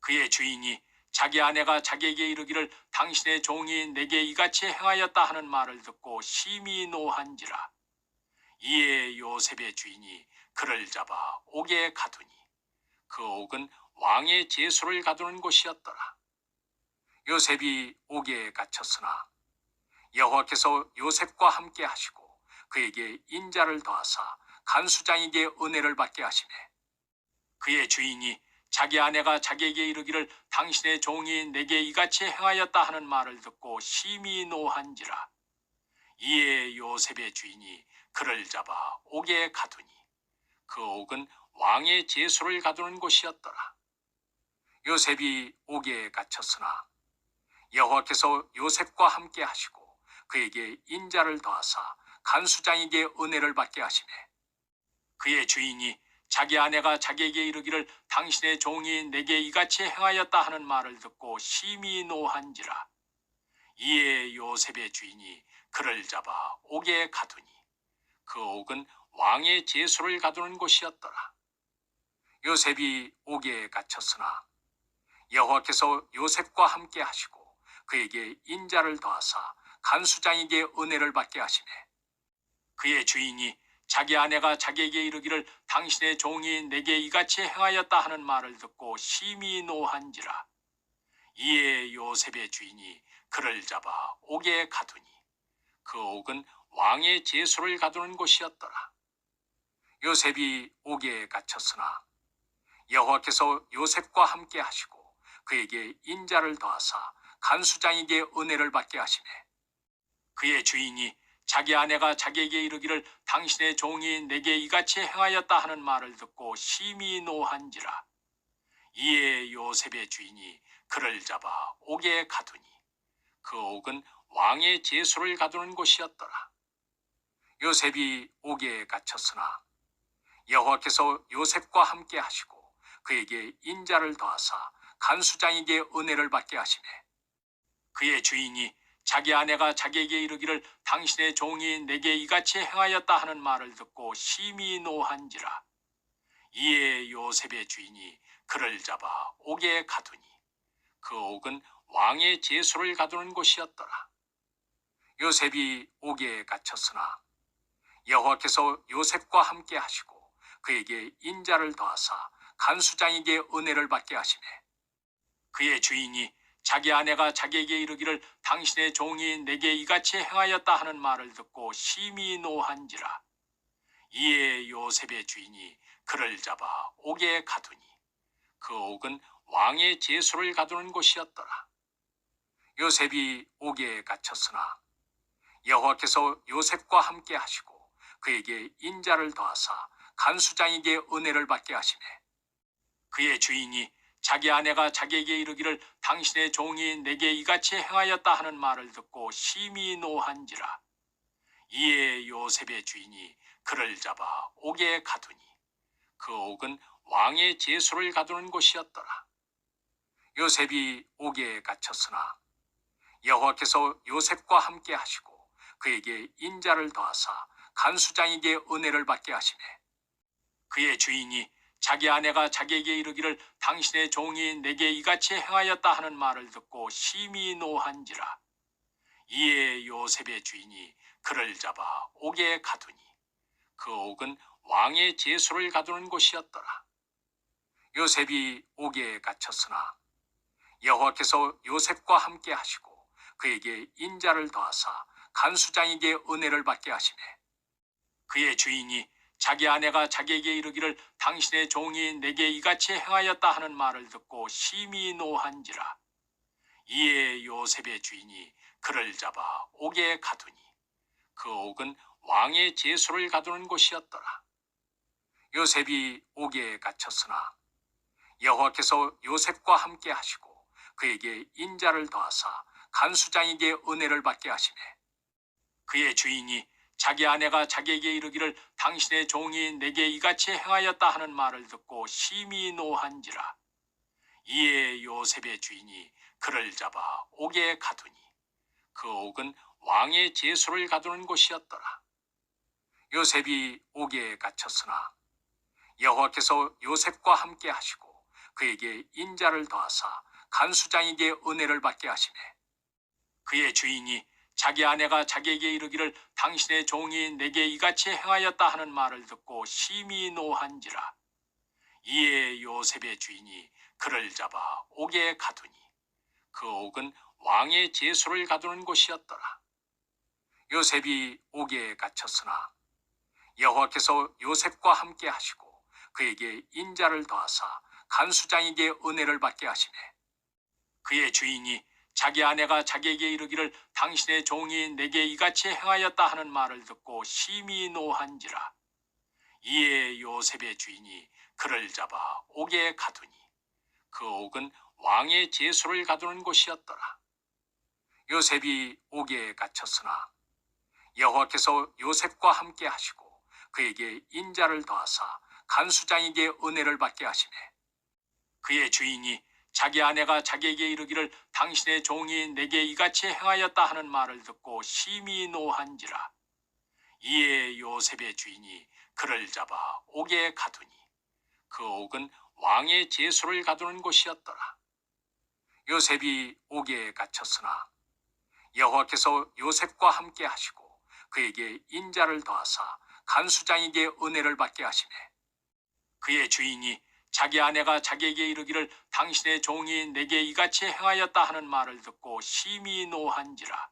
그의 주인이 자기 아내가 자기에게 이르기를 당신의 종이 내게 이같이 행하였다 하는 말을 듣고 심히 노한지라. 이에 요셉의 주인이 그를 잡아 옥에 가두니 그 옥은 왕의 제수를 가두는 곳이었더라. 요셉이 옥에 갇혔으나 여호와께서 요셉과 함께 하시고 그에게 인자를 더하사 간수장에게 은혜를 받게 하시네. 그의 주인이 자기 아내가 자기에게 이르기를 당신의 종이 내게 이같이 행하였다 하는 말을 듣고 심히 노한지라. 이에 요셉의 주인이 그를 잡아 옥에 가두니 그 옥은 왕의 제수를 가두는 곳이었더라. 요셉이 옥에 갇혔으나 여호와께서 요셉과 함께 하시고 그에게 인자를 더하사 간수장에게 은혜를 받게 하시네. 그의 주인이 자기 아내가 자기에게 이르기를 당신의 종이 내게 이같이 행하였다 하는 말을 듣고 심히 노한지라. 이에 요셉의 주인이 그를 잡아 옥에 가두니 그 옥은 왕의 제수를 가두는 곳이었더라. 요셉이 옥에 갇혔으나 여호와께서 요셉과 함께 하시고 그에게 인자를 더하사 간수장에게 은혜를 받게 하시네. 그의 주인이 자기 아내가 자기에게 이르기를 당신의 종이 내게 이같이 행하였다 하는 말을 듣고 심히 노한지라. 이에 요셉의 주인이 그를 잡아 옥에 가두니 그 옥은 왕의 제수를 가두는 곳이었더라. 요셉이 옥에 갇혔으나 여호와께서 요셉과 함께 하시고 그에게 인자를 더하사 간수장에게 은혜를 받게 하시네. 그의 주인이 자기 아내가 자기에게 이르기를 당신의 종이 내게 이같이 행하였다 하는 말을 듣고 심히 노한지라. 이에 요셉의 주인이 그를 잡아 옥에 가두니 그 옥은 왕의 제수를 가두는 곳이었더라. 요셉이 옥에 갇혔으나 여호와께서 요셉과 함께 하시고 그에게 인자를 더하사 간수장에게 은혜를 받게 하시네. 그의 주인이 자기 아내가 자기에게 이르기를 당신의 종이 내게 이같이 행하였다 하는 말을 듣고 심히 노한지라. 이에 요셉의 주인이 그를 잡아 옥에 가두니 그 옥은 왕의 제수를 가두는 곳이었더라. 요셉이 옥에 갇혔으나 여호와께서 요셉과 함께 하시고 그에게 인자를 더하사 간수장에게 은혜를 받게 하시네. 그의 주인이 자기 아내가 자기에게 이르기를 당신의 종이 내게 이같이 행하였다 하는 말을 듣고 심히 노한지라. 이에 요셉의 주인이 그를 잡아 옥에 가두니 그 옥은 왕의 제수를 가두는 곳이었더라. 요셉이 옥에 갇혔으나 여호와께서 요셉과 함께 하시고 그에게 인자를 더하사 간수장에게 은혜를 받게 하시네. 그의 주인이 자기 아내가 자기에게 이르기를 당신의 종이 내게 이같이 행하였다 하는 말을 듣고 심히 노한지라. 이에 요셉의 주인이 그를 잡아 옥에 가두니 그 옥은 왕의 제수를 가두는 곳이었더라. 요셉이 옥에 갇혔으나 여호와께서 요셉과 함께 하시고 그에게 인자를 더하사 간수장에게 은혜를 받게 하시네. 그의 주인이 자기 아내가 자기에게 이르기를 당신의 종이 내게 이같이 행하였다 하는 말을 듣고 심히 노한지라. 이에 요셉의 주인이 그를 잡아 옥에 가두니 그 옥은 왕의 제수를 가두는 곳이었더라. 요셉이 옥에 갇혔으나 여호와께서 요셉과 함께 하시고 그에게 인자를 더하사 간수장에게 은혜를 받게 하시네. 그의 주인이 자기 아내가 자기에게 이르기를 당신의 종이 내게 이같이 행하였다 하는 말을 듣고 심히 노한지라. 이에 요셉의 주인이 그를 잡아 옥에 가두니 그 옥은 왕의 제수를 가두는 곳이었더라. 요셉이 옥에 갇혔으나 여호와께서 요셉과 함께 하시고 그에게 인자를 더하사 간수장에게 은혜를 받게 하시네. 그의 주인이 자기 아내가 자기에게 이르기를 당신의 종이 내게 이같이 행하였다 하는 말을 듣고 심히 노한지라. 이에 요셉의 주인이 그를 잡아 옥에 가두니 그 옥은 왕의 제수를 가두는 곳이었더라. 요셉이 옥에 갇혔으나 여호와께서 요셉과 함께 하시고 그에게 인자를 더하사 간수장에게 은혜를 받게 하시매 그의 주인이 자기 아내가 자기에게 이르기를 당신의 종이 내게 이같이 행하였다 하는 말을 듣고 심히 노한지라. 이에 요셉의 주인이 그를 잡아 옥에 가두니 그 옥은 왕의 제수를 가두는 곳이었더라. 요셉이 옥에 갇혔으나 여호와께서 요셉과 함께 하시고 그에게 인자를 더하사 간수장에게 은혜를 받게 하시매 그의 주인이 자기 아내가 자기에게 이르기를 당신의 종이 내게 이같이 행하였다 하는 말을 듣고 심히 노한지라. 이에 요셉의 주인이 그를 잡아 옥에 가두니 그 옥은 왕의 제수를 가두는 곳이었더라. 요셉이 옥에 갇혔으나 여호와께서 요셉과 함께 하시고 그에게 인자를 더하사 간수장에게 은혜를 받게 하시매 그의 주인이 자기 아내가 자기에게 이르기를 당신의 종이 내게 이같이 행하였다 하는 말을 듣고 심히 노한지라. 이에 요셉의 주인이 그를 잡아 옥에 가두니 그 옥은 왕의 제수를 가두는 곳이었더라. 요셉이 옥에 갇혔으나 여호와께서 요셉과 함께 하시고 그에게 인자를 더하사 간수장에게 은혜를 받게 하시매 그의 주인이 자기 아내가 자기에게 이르기를 당신의 종이 내게 이같이 행하였다 하는 말을 듣고 심히 노한지라.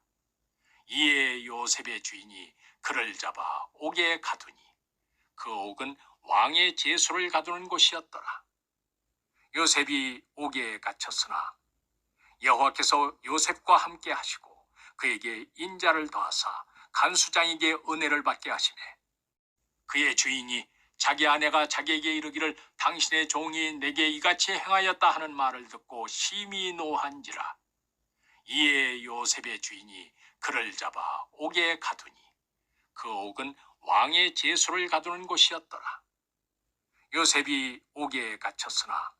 이에 요셉의 주인이 그를 잡아 옥에 가두니 그 옥은 왕의 제수를 가두는 곳이었더라. 요셉이 옥에 갇혔으나 여호와께서 요셉과 함께 하시고 그에게 인자를 더하사 간수장에게 은혜를 받게 하시매 그의 주인이 자기 아내가 자기에게 이르기를 당신의 종이 내게 이같이 행하였다 하는 말을 듣고 심히 노한지라. 이에 요셉의 주인이 그를 잡아 옥에 가두니 그 옥은 왕의 제수를 가두는 곳이었더라. 요셉이 옥에 갇혔으나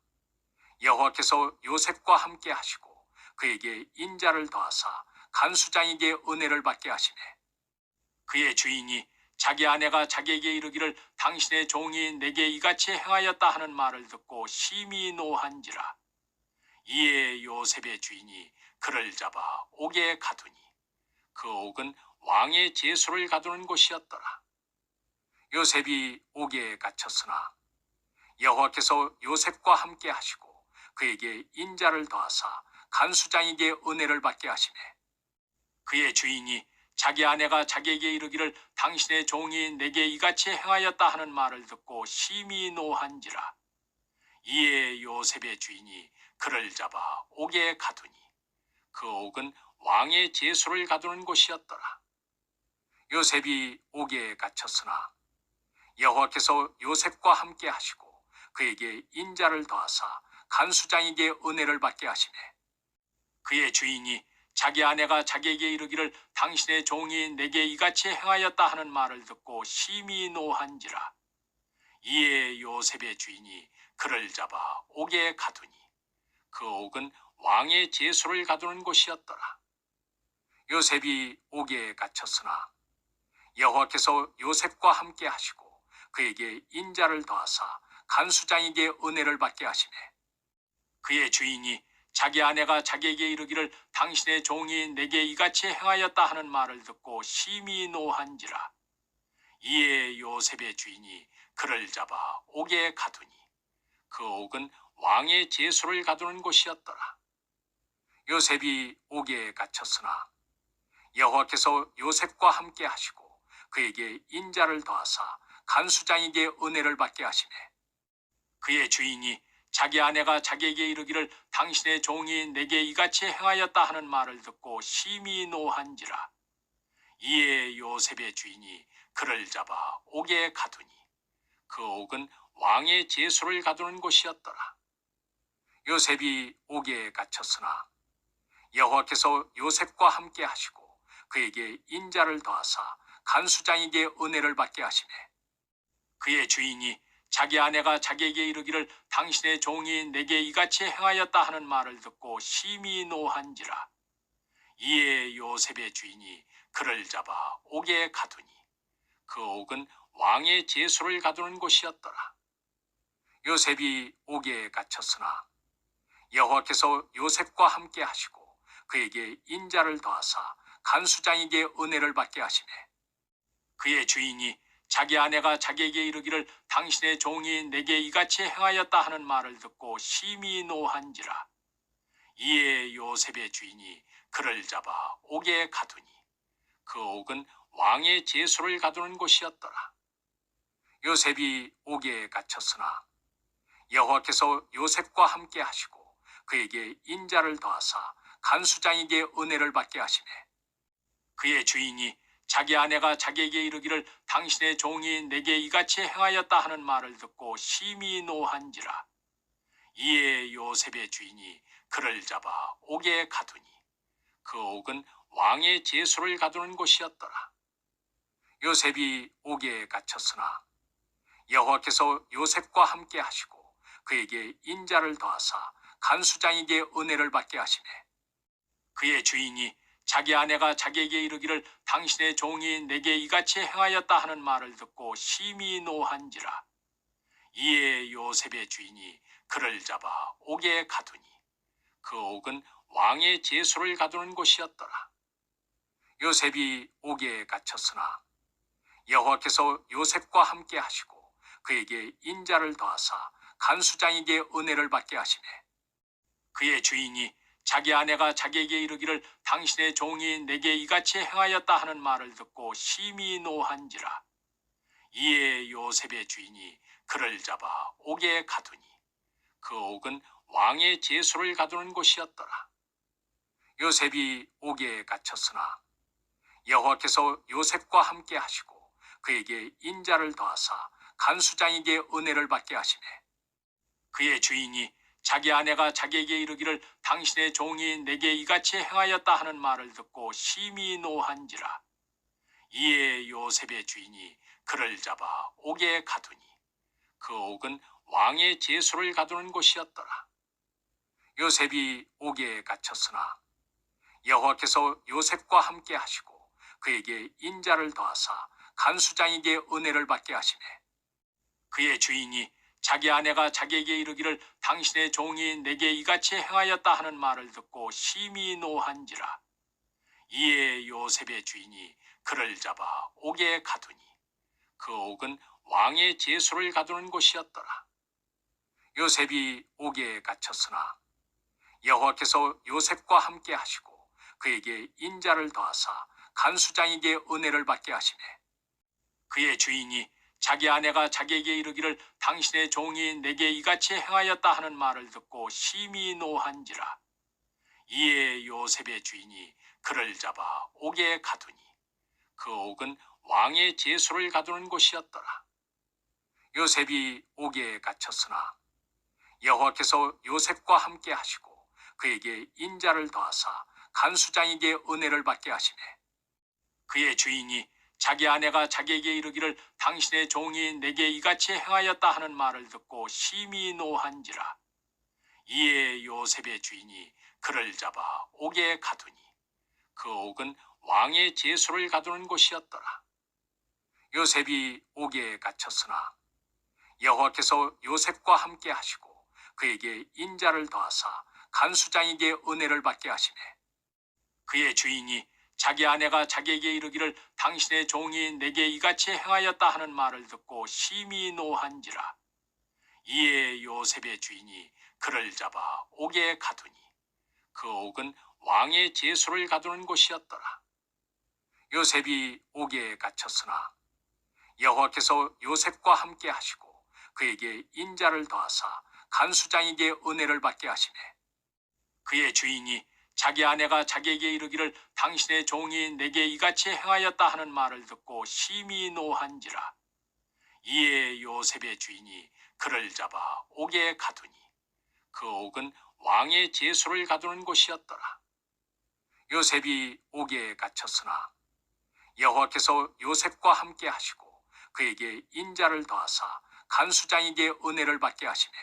여호와께서 요셉과 함께 하시고 그에게 인자를 더하사 간수장에게 은혜를 받게 하시매 그의 주인이 자기 아내가 자기에게 이르기를 당신의 종이 내게 이같이 행하였다 하는 말을 듣고 심히 노한지라. 이에 요셉의 주인이 그를 잡아 옥에 가두니 그 옥은 왕의 제수를 가두는 곳이었더라. 요셉이 옥에 갇혔으나 여호와께서 요셉과 함께 하시고 그에게 인자를 더하사 간수장에게 은혜를 받게 하시매 그의 주인이 자기 아내가 자기에게 이르기를 당신의 종이 내게 이같이 행하였다 하는 말을 듣고 심히 노한지라. 이에 요셉의 주인이 그를 잡아 옥에 가두니 그 옥은 왕의 제수를 가두는 곳이었더라. 요셉이 옥에 갇혔으나 여호와께서 요셉과 함께 하시고 그에게 인자를 더하사 간수장에게 은혜를 받게 하시매 그의 주인이 자기 아내가 자기에게 이르기를 당신의 종이 내게 이같이 행하였다 하는 말을 듣고 심히 노한지라. 이에 요셉의 주인이 그를 잡아 옥에 가두니 그 옥은 왕의 제수를 가두는 곳이었더라. 요셉이 옥에 갇혔으나 여호와께서 요셉과 함께 하시고 그에게 인자를 더하사 간수장에게 은혜를 받게 하시매 그의 주인이 자기 아내가 자기에게 이르기를 당신의 종이 내게 이같이 행하였다 하는 말을 듣고 심히 노한지라. 이에 요셉의 주인이 그를 잡아 옥에 가두니 그 옥은 왕의 제수를 가두는 곳이었더라. 요셉이 옥에 갇혔으나 여호와께서 요셉과 함께 하시고 그에게 인자를 더하사 간수장에게 은혜를 받게 하시매 그의 주인이 자기 아내가 자기에게 이르기를 당신의 종이 내게 이같이 행하였다 하는 말을 듣고 심히 노한지라. 이에 요셉의 주인이 그를 잡아 옥에 가두니 그 옥은 왕의 제수를 가두는 곳이었더라. 요셉이 옥에 갇혔으나 여호와께서 요셉과 함께 하시고 그에게 인자를 더하사 간수장에게 은혜를 받게 하시매 그의 주인이 자기 아내가 자기에게 이르기를 당신의 종이 내게 이같이 행하였다 하는 말을 듣고 심히 노한지라. 이에 요셉의 주인이 그를 잡아 옥에 가두니 그 옥은 왕의 제수를 가두는 곳이었더라. 요셉이 옥에 갇혔으나 여호와께서 요셉과 함께 하시고 그에게 인자를 더하사 간수장에게 은혜를 받게 하시매 그의 주인이 자기 아내가 자기에게 이르기를 당신의 종이 내게 이같이 행하였다 하는 말을 듣고 심히 노한지라. 이에 요셉의 주인이 그를 잡아 옥에 가두니 그 옥은 왕의 제수를 가두는 곳이었더라. 요셉이 옥에 갇혔으나 여호와께서 요셉과 함께 하시고 그에게 인자를 더하사 간수장에게 은혜를 받게 하시매 그의 주인이 자기 아내가 자기에게 이르기를 당신의 종이 내게 이같이 행하였다 하는 말을 듣고 심히 노한지라. 이에 요셉의 주인이 그를 잡아 옥에 가두니 그 옥은 왕의 제수를 가두는 곳이었더라. 요셉이 옥에 갇혔으나 여호와께서 요셉과 함께 하시고 그에게 인자를 더하사 간수장에게 은혜를 받게 하시매 그의 주인이 자기 아내가 자기에게 이르기를 당신의 종이 내게 이같이 행하였다 하는 말을 듣고 심히 노한지라. 이에 요셉의 주인이 그를 잡아 옥에 가두니 그 옥은 왕의 제수를 가두는 곳이었더라. 요셉이 옥에 갇혔으나 여호와께서 요셉과 함께 하시고 그에게 인자를 더하사 간수장에게 은혜를 받게 하시매 그의 주인이 자기 아내가 자기에게 이르기를 당신의 종이 내게 이같이 행하였다 하는 말을 듣고 심히 노한지라. 이에 요셉의 주인이 그를 잡아 옥에 가두니 그 옥은 왕의 제수를 가두는 곳이었더라. 요셉이 옥에 갇혔으나 여호와께서 요셉과 함께 하시고 그에게 인자를 더하사 간수장에게 은혜를 받게 하시매 그의 주인이 자기 아내가 자기에게 이르기를 당신의 종이 내게 이같이 행하였다 하는 말을 듣고 심히 노한지라. 이에 요셉의 주인이 그를 잡아 옥에 가두니 그 옥은 왕의 제수를 가두는 곳이었더라. 요셉이 옥에 갇혔으나 여호와께서 요셉과 함께 하시고 그에게 인자를 더하사 간수장에게 은혜를 받게 하시매 그의 주인이 자기 아내가 자기에게 이르기를 당신의 종이 내게 이같이 행하였다 하는 말을 듣고 심히 노한지라. 이에 요셉의 주인이 그를 잡아 옥에 가두니 그 옥은 왕의 제수를 가두는 곳이었더라. 요셉이 옥에 갇혔으나 여호와께서 요셉과 함께 하시고 그에게 인자를 더하사 간수장에게 은혜를 받게 하시매 그의 주인이 자기 아내가 자기에게 이르기를 당신의 종이 내게 이같이 행하였다 하는 말을 듣고 심히 노한지라. 이에 요셉의 주인이 그를 잡아 옥에 가두니 그 옥은 왕의 제수를 가두는 곳이었더라. 요셉이 옥에 갇혔으나 여호와께서 요셉과 함께 하시고 그에게 인자를 더하사 간수장에게 은혜를 받게 하시매 그의 주인이 자기 아내가 자기에게 이르기를 당신의 종이 내게 이같이 행하였다 하는 말을 듣고 심히 노한지라. 이에 요셉의 주인이 그를 잡아 옥에 가두니 그 옥은 왕의 제수를 가두는 곳이었더라. 요셉이 옥에 갇혔으나 여호와께서 요셉과 함께 하시고 그에게 인자를 더하사 간수장에게 은혜를 받게 하시매 그의 주인이 자기 아내가 자기에게 이르기를 당신의 종이 내게 이같이 행하였다 하는 말을 듣고 심히 노한지라. 이에 요셉의 주인이 그를 잡아 옥에 가두니 그 옥은 왕의 제수를 가두는 곳이었더라. 요셉이 옥에 갇혔으나 여호와께서 요셉과 함께 하시고 그에게 인자를 더하사 간수장에게 은혜를 받게 하시매 그의 주인이 자기 아내가 자기에게 이르기를 당신의 종이 내게 이같이 행하였다 하는 말을 듣고 심히 노한지라. 이에 요셉의 주인이 그를 잡아 옥에 가두니 그 옥은 왕의 제수를 가두는 곳이었더라. 요셉이 옥에 갇혔으나 여호와께서 요셉과 함께 하시고 그에게 인자를 더하사 간수장에게 은혜를 받게 하시매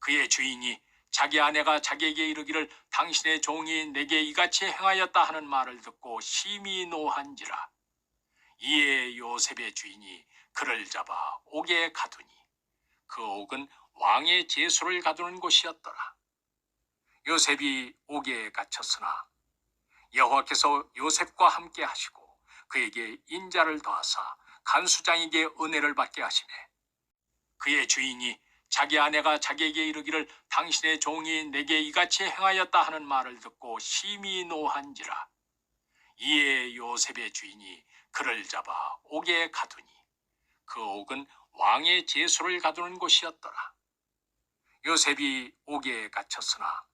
그의 주인이 자기 아내가 자기에게 이르기를 당신의 종이 내게 이같이 행하였다 하는 말을 듣고 심히 노한지라 이에 요셉의 주인이 그를 잡아 옥에 가두니 그 옥은 왕의 제수를 가두는 곳이었더라. 요셉이 옥에 갇혔으나 여호와께서 요셉과 함께 하시고 그에게 인자를 더하사 간수장에게 은혜를 받게 하시매 그의 주인이 자기 아내가 자기에게 이르기를 당신의 종이 내게 이같이 행하였다 하는 말을 듣고 심히 노한지라. 이에 요셉의 주인이 그를 잡아 옥에 가두니 그 옥은 왕의 제수를 가두는 곳이었더라. 요셉이 옥에 갇혔으나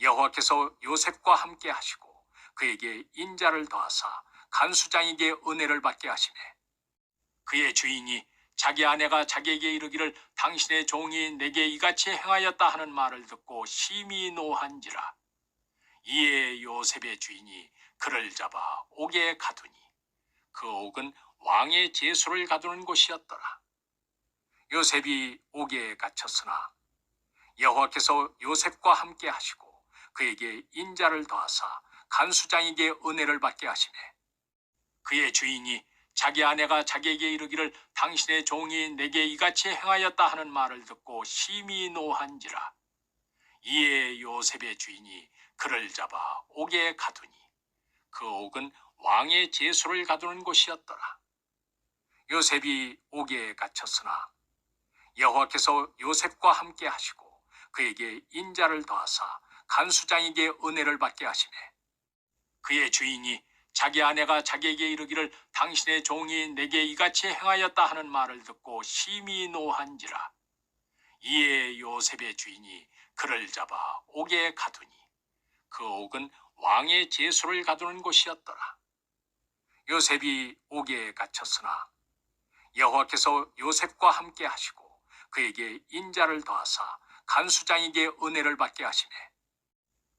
여호와께서 요셉과 함께 하시고 그에게 인자를 더하사 간수장에게 은혜를 받게 하시매 그의 주인이 자기 아내가 자기에게 이르기를 당신의 종이 내게 이같이 행하였다 하는 말을 듣고 심히 노한지라. 이에 요셉의 주인이 그를 잡아 옥에 가두니 그 옥은 왕의 제수를 가두는 곳이었더라. 요셉이 옥에 갇혔으나 여호와께서 요셉과 함께 하시고 그에게 인자를 더하사 간수장에게 은혜를 받게 하시매 그의 주인이 자기 아내가 자기에게 이르기를 당신의 종이 내게 이같이 행하였다 하는 말을 듣고 심히 노한지라. 이에 요셉의 주인이 그를 잡아 옥에 가두니 그 옥은 왕의 제수를 가두는 곳이었더라. 요셉이 옥에 갇혔으나 여호와께서 요셉과 함께 하시고 그에게 인자를 더하사 간수장에게 은혜를 받게 하시매 그의 주인이 자기 아내가 자기에게 이르기를 당신의 종이 내게 이같이 행하였다 하는 말을 듣고 심히 노한지라. 이에 요셉의 주인이 그를 잡아 옥에 가두니 그 옥은 왕의 제수를 가두는 곳이었더라. 요셉이 옥에 갇혔으나 여호와께서 요셉과 함께 하시고 그에게 인자를 더하사 간수장에게 은혜를 받게 하시매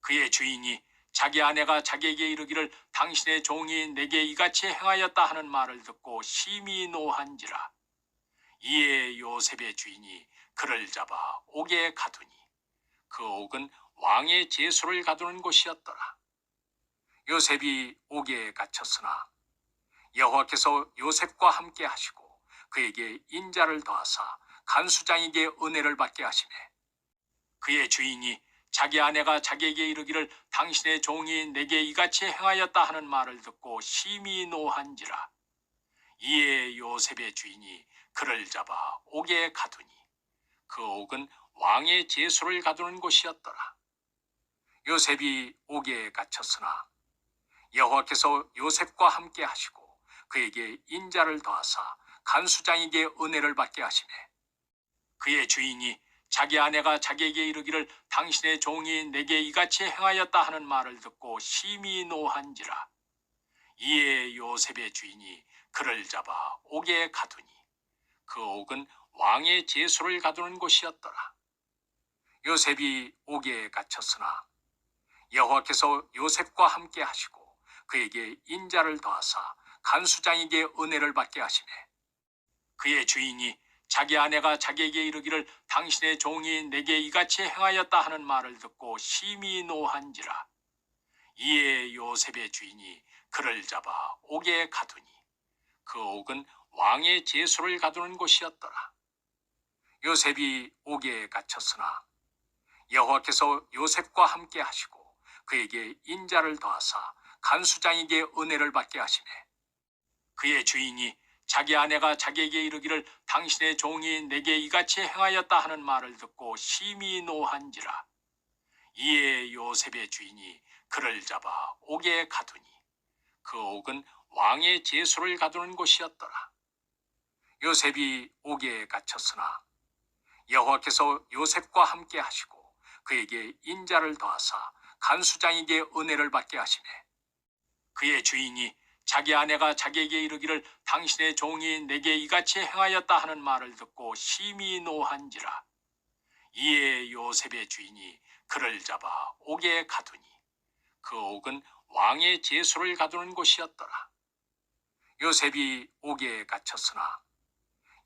그의 주인이 자기 아내가 자기에게 이르기를 당신의 종이 내게 이같이 행하였다 하는 말을 듣고 심히 노한지라. 이에 요셉의 주인이 그를 잡아 옥에 가두니 그 옥은 왕의 제수를 가두는 곳이었더라. 요셉이 옥에 갇혔으나 여호와께서 요셉과 함께 하시고 그에게 인자를 더하사 간수장에게 은혜를 받게 하시매 그의 주인이 자기 아내가 자기에게 이르기를 당신의 종이 내게 이같이 행하였다 하는 말을 듣고 심히 노한지라. 이에 요셉의 주인이 그를 잡아 옥에 가두니 그 옥은 왕의 제수를 가두는 곳이었더라. 요셉이 옥에 갇혔으나 여호와께서 요셉과 함께 하시고 그에게 인자를 더하사 간수장에게 은혜를 받게 하시매 그의 주인이 자기 아내가 자기에게 이르기를 당신의 종이 내게 이같이 행하였다 하는 말을 듣고 심히 노한지라. 이에 요셉의 주인이 그를 잡아 옥에 가두니 그 옥은 왕의 제수를 가두는 곳이었더라. 요셉이 옥에 갇혔으나 여호와께서 요셉과 함께 하시고 그에게 인자를 더하사 간수장에게 은혜를 받게 하시매 그의 주인이 자기 아내가 자기에게 이르기를 당신의 종이 내게 이같이 행하였다 하는 말을 듣고 심히 노한지라. 이에 요셉의 주인이 그를 잡아 옥에 가두니 그 옥은 왕의 제수를 가두는 곳이었더라. 요셉이 옥에 갇혔으나 여호와께서 요셉과 함께 하시고 그에게 인자를 더하사 간수장에게 은혜를 받게 하시매 그의 주인이 자기 아내가 자기에게 이르기를 당신의 종이 내게 이같이 행하였다 하는 말을 듣고 심히 노한지라. 이에 요셉의 주인이 그를 잡아 옥에 가두니 그 옥은 왕의 제수를 가두는 곳이었더라. 요셉이 옥에 갇혔으나 여호와께서 요셉과 함께 하시고 그에게 인자를 더하사 간수장에게 은혜를 받게 하시매 그의 주인이 자기 아내가 자기에게 이르기를 당신의 종이 내게 이같이 행하였다 하는 말을 듣고 심히 노한지라. 이에 요셉의 주인이 그를 잡아 옥에 가두니 그 옥은 왕의 제수를 가두는 곳이었더라. 요셉이 옥에 갇혔으나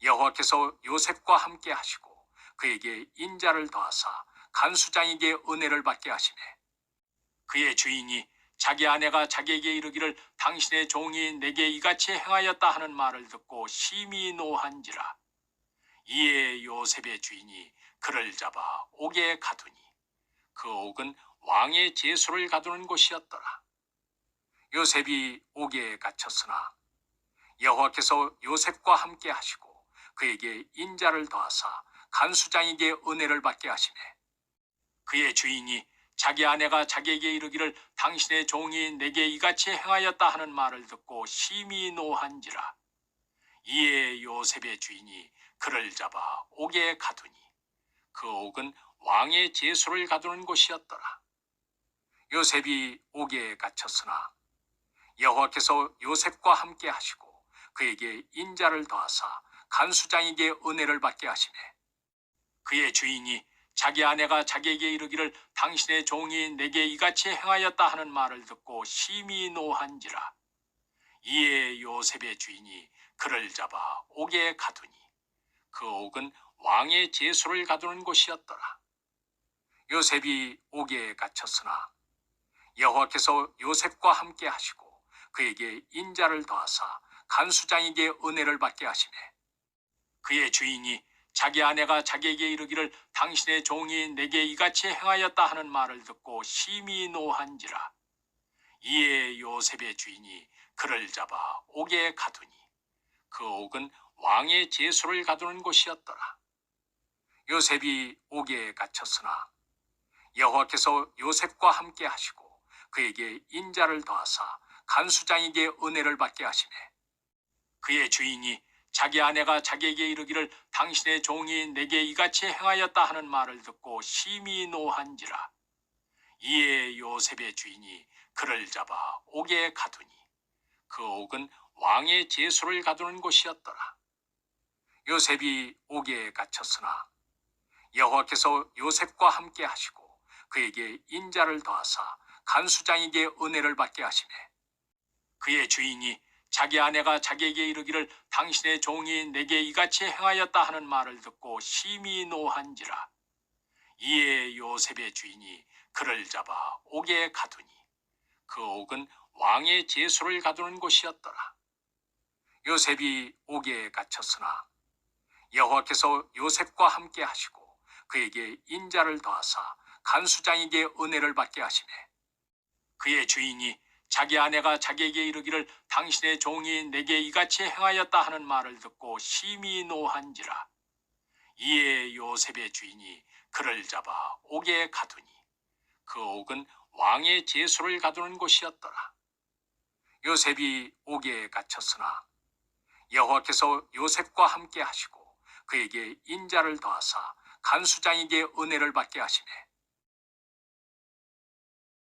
여호와께서 요셉과 함께 하시고 그에게 인자를 더하사 간수장에게 은혜를 받게 하시매 그의 주인이 자기 아내가 자기에게 이르기를 당신의 종이 내게 이같이 행하였다 하는 말을 듣고 심히 노한지라 이에 요셉의 주인이 그를 잡아 옥에 가두니 그 옥은 왕의 제수를 가두는 곳이었더라. 요셉이 옥에 갇혔으나 여호와께서 요셉과 함께 하시고 그에게 인자를 더하사 간수장에게 은혜를 받게 하시네. 그의 주인이 자기 아내가 자기에게 이르기를 당신의 종이 내게 이같이 행하였다 하는 말을 듣고 심히 노한지라. 이에 요셉의 주인이 그를 잡아 옥에 가두니 그 옥은 왕의 제수를 가두는 곳이었더라. 요셉이 옥에 갇혔으나 여호와께서 요셉과 함께 하시고 그에게 인자를 더하사 간수장에게 은혜를 받게 하시네. 그의 주인이 자기 아내가 자기에게 이르기를 당신의 종이 내게 이같이 행하였다 하는 말을 듣고 심히 노한지라. 이에 요셉의 주인이 그를 잡아 옥에 가두니 그 옥은 왕의 제수를 가두는 곳이었더라. 요셉이 옥에 갇혔으나 여호와께서 요셉과 함께 하시고 그에게 인자를 더하사 간수장에게 은혜를 받게 하시네. 그의 주인이 자기 아내가 자기에게 이르기를 당신의 종이 내게 이같이 행하였다 하는 말을 듣고 심히 노한지라. 이에 요셉의 주인이 그를 잡아 옥에 가두니 그 옥은 왕의 제수를 가두는 곳이었더라. 요셉이 옥에 갇혔으나 여호와께서 요셉과 함께 하시고 그에게 인자를 더하사 간수장에게 은혜를 받게 하시네. 그의 주인이 자기 아내가 자기에게 이르기를 당신의 종이 내게 이같이 행하였다 하는 말을 듣고 심히 노한지라. 이에 요셉의 주인이 그를 잡아 옥에 가두니 그 옥은 왕의 제수를 가두는 곳이었더라. 요셉이 옥에 갇혔으나 여호와께서 요셉과 함께 하시고 그에게 인자를 더하사 간수장에게 은혜를 받게 하시네. 그의 주인이 자기 아내가 자기에게 이르기를 당신의 종이 내게 이같이 행하였다 하는 말을 듣고 심히 노한지라. 이에 요셉의 주인이 그를 잡아 옥에 가두니 그 옥은 왕의 제수를 가두는 곳이었더라. 요셉이 옥에 갇혔으나 여호와께서 요셉과 함께 하시고 그에게 인자를 더하사 간수장에게 은혜를 받게 하시네. 그의 주인이 자기 아내가 자기에게 이르기를 당신의 종이 내게 이같이 행하였다 하는 말을 듣고 심히 노한지라. 이에 요셉의 주인이 그를 잡아 옥에 가두니 그 옥은 왕의 제수를 가두는 곳이었더라. 요셉이 옥에 갇혔으나 여호와께서 요셉과 함께 하시고 그에게 인자를 더하사 간수장에게 은혜를 받게 하시네.